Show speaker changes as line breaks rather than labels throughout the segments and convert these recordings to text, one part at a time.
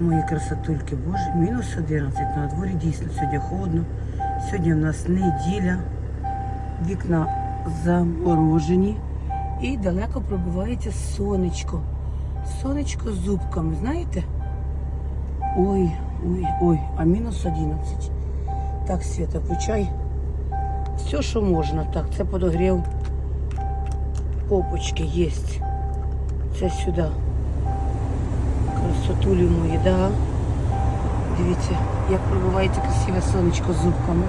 Мої красотульки, боже, мінус 11, на дворі дійсно сьогодні холодно. Сьогодні в нас неділя, вікна заморожені і далеко пробивається сонечко. Сонечко з зубками, знаєте? Ой, ой, ой, а мінус 11. Так, Света, включай все, що можна. Так, це подогрів попочки є. Це сюди. Красотулі мої, да. Дивіться, як пробивається красиве сонечко з зубками.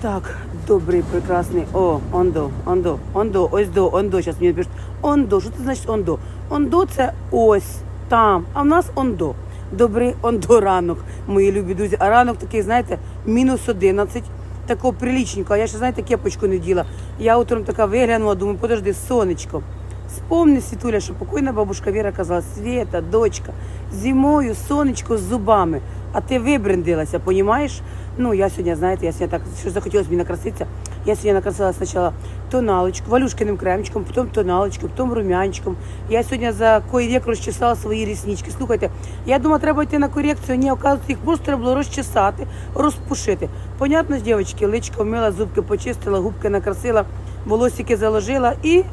Так, добрий, прекрасний. О, ондо, ондо, ондо, ось до, ондо. Зараз мені пишуть. Ондо, що це значить ондо? Ондо це ось там, а в нас ондо. Добрий ондо ранок, мої любі друзі. А ранок такий, знаєте, мінус 11. Такого прилічненького. А я ще, знаєте, кепочку не вділа. Я утром така виглянула, думаю, подожди, сонечко. Вспомни, Світуля, що покойна бабушка Віра казала, Світа, дочка, зимою сонечко з зубами, а ти вибрендилася, понімаєш? Ну, я сьогодні, знаєте, я сьогодні так, що захотілося мені накраситися. Я сьогодні накрасила спочатку тоналочку, валюшкиним кремчиком, потім тоналочком, потім румянчиком. Я сьогодні за кої вік розчесала свої ріснички. Слухайте, я думала, треба йти на корекцію. Ні, оказується, їх просто треба було розчесати, розпушити. Понятно ж, дівчатки, личко мила, зубки почистила, губки накрасила, волосики заложила і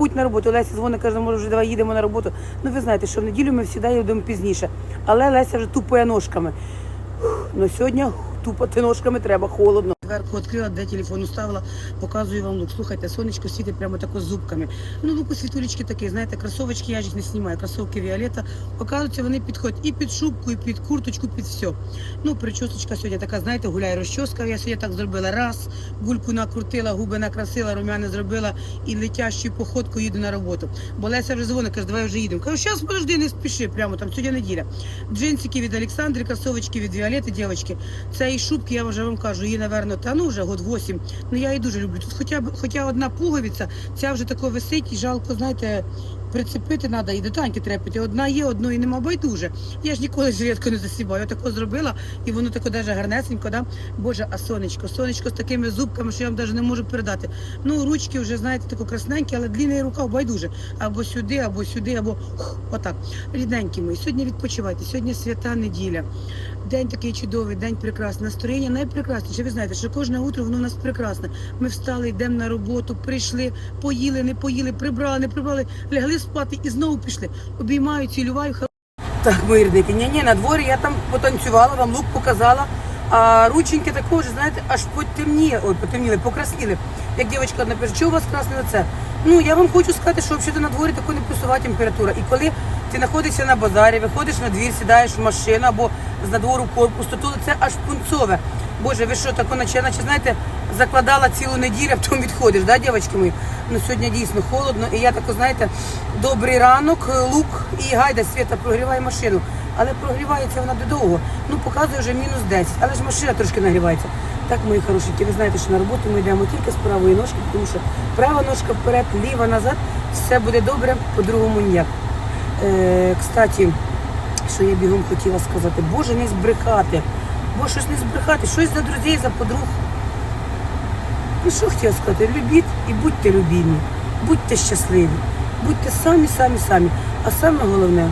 путь на роботу. Леся дзвонить, каже, може, вже давай їдемо на роботу. Ну, ви знаєте, що в неділю ми всі їдемо пізніше. Але Леся вже тупає ножками. Ну сьогодні тупати ножками треба, холодно. Дверку відкрила, де телефон уставила, показую вам лук. Слухайте, сонечко світить прямо тако з зубками. Ну, лук у світулечки такі, знаєте, кросовочки, я ж їх не знімаю, кросовки Віолета. Оказується, вони підходять і під шубку, і під курточку, під все. Ну, причосочка сьогодні така, знаєте, гуляє розчоска. Я сьогодні так зробила раз, гульку накрутила, губи накрасила, румяни зробила і летящою походкою їду на роботу. Бо Леся вже дзвонить, каже, давай вже їдемо. Кажу, зараз подожди, не спіши, прямо там сьогодні неділя. Джинсики від Олександри, кросовочки від Віолети, дівчатки. Це і шубки, я вже вам кажу, її, напевно, та ну вже год 8. Ну я її дуже люблю. Тут хоча б хоча одна пуговиця, ця вже тако висить і жалко, знаєте. Прицепити треба і до танки трепити. Одна є, одної нема байдуже. Я ж ніколи жилетку не засібаю. Я тако зробила, і воно тако даже гарнесенько, да? Боже, а сонечко, сонечко з такими зубками, що я вам навіть не можу передати. Ну, ручки вже, знаєте, тако красненькі, але длинний рукав байдуже. Або сюди, або сюди, або хух, отак. Рідненькі мої. Сьогодні відпочивайте. Сьогодні свята неділя. День такий чудовий, день прекрасний. Настроєння найпрекрасніше. Ви знаєте, що кожне утро воно у нас прекрасне. Ми встали, йдемо на роботу, прийшли, поїли, не поїли, прибрали, не прибрали, лягли спати і знову пішли. Обіймаю, цілюваю. Так, мої рідники, ні, ні, на дворі я там потанцювала, вам лук показала. А рученьки також, знаєте, аж потемніє, ой, потемніли, покрасніли. Як дівчинка одна пише, що у вас красне лице? Ну, я вам хочу сказати, що взагалі на дворі така не плюсова температура. І коли ти знаходишся на базарі, виходиш на двір, сідаєш в машину або з надвору корпус, то тут це аж пунцове. Боже, ви що, тако, наче, наче, знаєте, закладала цілу неділю, а потім відходиш, да, дівчатки мої? Ну, сьогодні дійсно холодно, і я тако, знаєте, добрий ранок, лук і гайда світа прогріває машину. Але прогрівається вона довго. Ну, показує вже мінус 10, але ж машина трошки нагрівається. Так, мої хорошенькі, ви знаєте, що на роботу ми йдемо тільки з правої ножки, тому що права ножка вперед, ліва назад, все буде добре, по-другому ніяк. Е, кстати, що я бігом хотіла сказати, Боже, не збрехати. Бо щось не збрехати, щось за друзей, за подруг. Ну що хотіла сказати? Любіть і будьте любімі, будьте щасливі, будьте самі, самі, самі. А саме головне,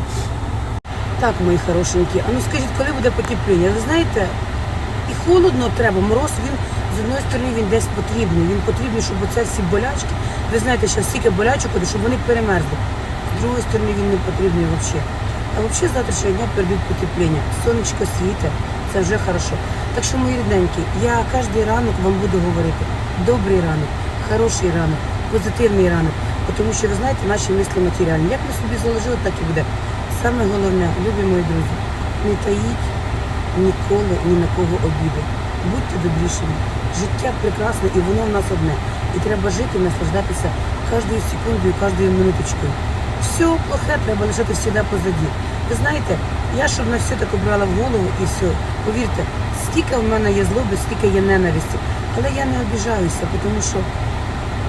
так, мої хорошенькі, а ну скажіть, коли буде потепління? Ви знаєте, і холодно треба, мороз, він з одної сторони він десь потрібний. Він потрібний, щоб оце всі болячки. Ви знаєте, що стільки болячок, щоб вони перемерзли. З другої сторони він не потрібний взагалі. А взагалі завтрашнього дня перейдуть потепління. Сонечко світе, це вже хорошо. Так що, мої рідненькі, я кожен ранок вам буду говорити. Добрий ранок, хороший ранок, позитивний ранок. Тому що ви знаєте, наші мислі матеріальні. Як ми собі заложили, так і буде. Саме головне, любі мої друзі, не таїть ніколи ні на кого обіди. Будьте добрішими. Життя прекрасне і воно в нас одне. І треба жити, наслаждатися кожною секундою, кожною минуточкою. Все плохе треба лишати завжди позаді. Ви знаєте, я щоб на все так брала в голову і все. Повірте, скільки в мене є злоби, скільки є ненависті. Але я не обіжаюся, тому що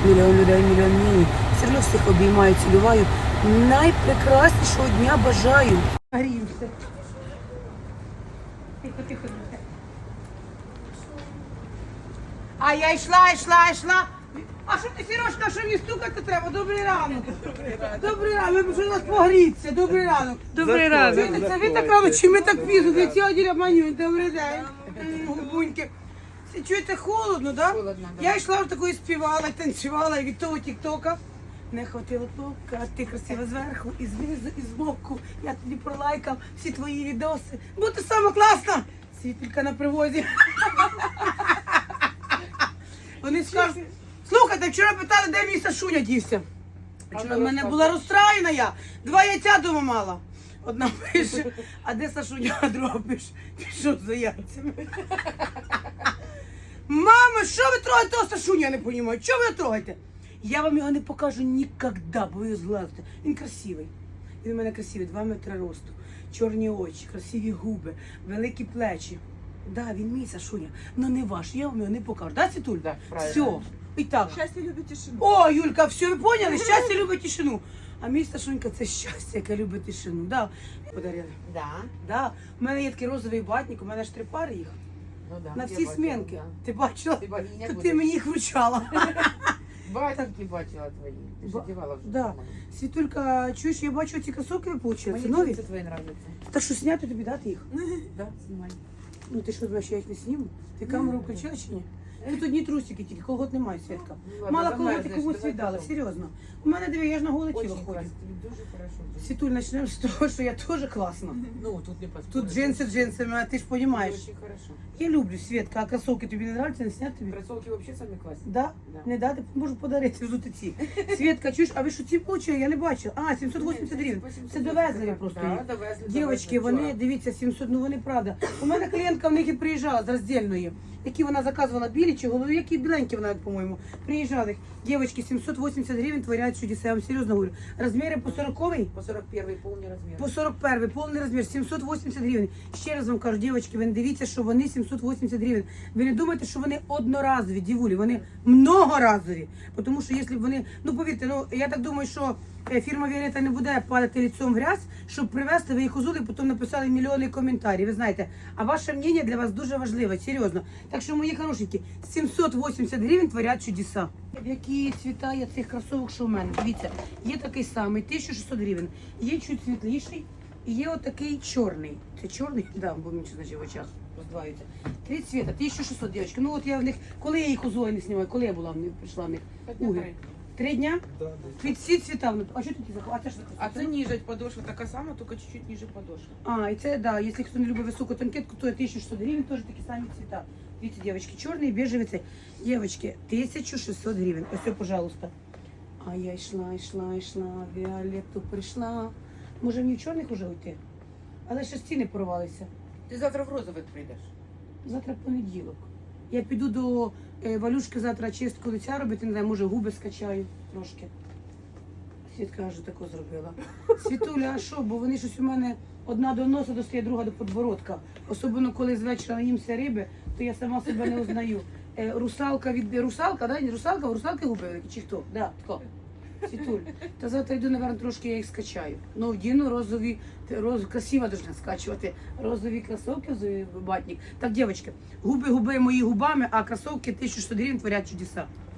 мільйон людей, мільйон ні. Все одно всіх обіймаю, цілюваю. Найпрекраснішого дня бажаю. Гріємося. Тихо, тихо, тихо. А я йшла, йшла, йшла. А що ти, Сірочка, що мені стукати треба? Добрий ранок. Добрий ранок. Ми прийшли вас погріться. Добрий ранок. Добрий ранок. Чуєте, це ви так рано, чи ми так пізно? Ви ці оділя манюнь. Добрий день. Губуньки. Чуєте, холодно, да?
Холодно, да.
Я йшла вже такою співала, танцювала і від того тік-тока. Не хватило тока, ти красива зверху, і знизу, і збоку. Я тобі пролайкав всі твої відоси. Бо ти сама класна. Світулька на привозі. Вони скажуть, слухайте, вчора питали, де мій Сашуня дівся. Вчора в мене була розстроєна я. Два яйця дома мала. Одна пише, а де Сашуня, а друга пише, пішов за яйцями. Мама, що ви трогаєте того Сашуня, я не розумію. Чого ви трогаєте? Я вам його не покажу ніколи, бо ви його зглазите. Він красивий. Він у мене красивий, 2 метри росту, чорні очі, красиві губи, великі плечі. Да, він мій Сашуня, але не ваш, я вам його не покажу. Да, Цитуль?
Да.
Все. І так.
Счастье любит тишину.
О, Юлька, все, ви поняли? Щастя любить тишину. А мій Сашунька це щастя, яке любить тишину. Да. Подарили.
Да.
Да. У мене є такий розовий батник, у мене ж три пари їх.
Ну да.
На
я
всі
бачила,
смінки.
да.
Ти бачила?
Ти не будеш.
ти мені їх вручала.
Батьки бачила твої. Ти ж
Ба-
одягала вже.
Да. Світулька, чуєш, я бачу ці кросовки.
Мені
Це нові?
це твої нравляться.
Та що зняти тобі дати їх?
Да, знімай.
Ну ти що думаєш, я їх не сніму? Ти камеру включила чи ні? Тут одні трусики тільки, колгот немає, Світка.
Ну, ладно,
Мало
замерзнеш,
колготи комусь
давай
віддали,
потом.
серйозно. У мене диви, я ж на голе тіло
Очень
ходжу.
класно. Дуже хорошо. буде.
Світуль, почнемо з того, що я теж класна.
Ну, тут не поспориш.
Тут джинси джинсами, а ти ж розумієш.
Очень хорошо.
Я люблю Світка, а кросовки тобі не нравляться, не сняти тобі?
Кроссовки вообще самі класні.
Да?
Да.
Не дати, можу подарити взути ці. Світка, чуєш, а ви що ці получили? Я не бачила. А, 780 гривень. Це довезли ви просто їх.
Да, довезли.
Дівчатки,
довезли.
вони, дивіться, 700, ну вони правда. У мене клієнтка в них і приїжджала з роздільної, які вона заказувала білі чи голові, які біленькі вона, по-моєму, приїжджали. Дівчатки, 780 гривень творять чудеса, я вам серйозно говорю. Розміри по 40
По 41-й повний розмір.
по 41 повний розмір 780 гривень. Ще раз вам кажу, дівчатки, ви не дивіться, що вони 780 гривень. Ви не думайте, що вони одноразові, дівулі, вони многоразові. Тому що якщо б вони, ну повірте, ну я так думаю, що фірма Віолета не буде падати лицом в грязь, щоб привезти, ви їх узули, потім написали мільйони коментарів. Ви знаєте, а ваше мнення для вас дуже важливе, серйозно. Так що, мої хорошенькі, 780 гривень творять чудеса. Які цвіта є цих кросовок, що в мене? Дивіться, є такий самий, 1600 гривень, є чуть світліший. І є отакий чорний. Це чорний? Да, бо мені значить в очах роздваються. Три цвіта, 1600, дівчатки. Ну от я в них, коли я їх узою не знімаю, коли я була в них, прийшла в них? Уги. Три дня? Під всі цвіта. Ну, А що такі захват? А це таке?
А це ніже подошва така сама, тільки чуть-чуть ниже подошва.
А, і це, да, якщо хто не любить високу танкетку, то 1600 гривень, теж такі самі цвіта. Дивіться, дівчатки, чорний, біжевий цей. Дівчатки, 1600 гривень. Ось, пожалуйста. А я йшла, йшла, йшла, Віолетту прийшла. Може мені в чорних уже уйти? Але ще ціни порвалися.
Ти завтра в розових прийдеш.
Завтра понеділок. Я піду до Валюшки завтра чистку лиця робити, не знаю, може губи скачаю трошки. Світка вже тако зробила. Світуля, а що? Бо вони щось у мене одна до носа достає, друга до подбородка. Особливо коли з вечора наїмся риби, то я сама себе не узнаю. Е, русалка від русалка, да? Русалка, русалки губи чи хто? Да, хто? Світуль. Та завтра йду, напевно, трошки я їх скачаю. Ну, вдіну розові, роз, красиво должна скачувати. Розові кросовки, розові батник. Так, дівчатки, губи губи мої губами, а кросовки 1600 гривень творять чудеса.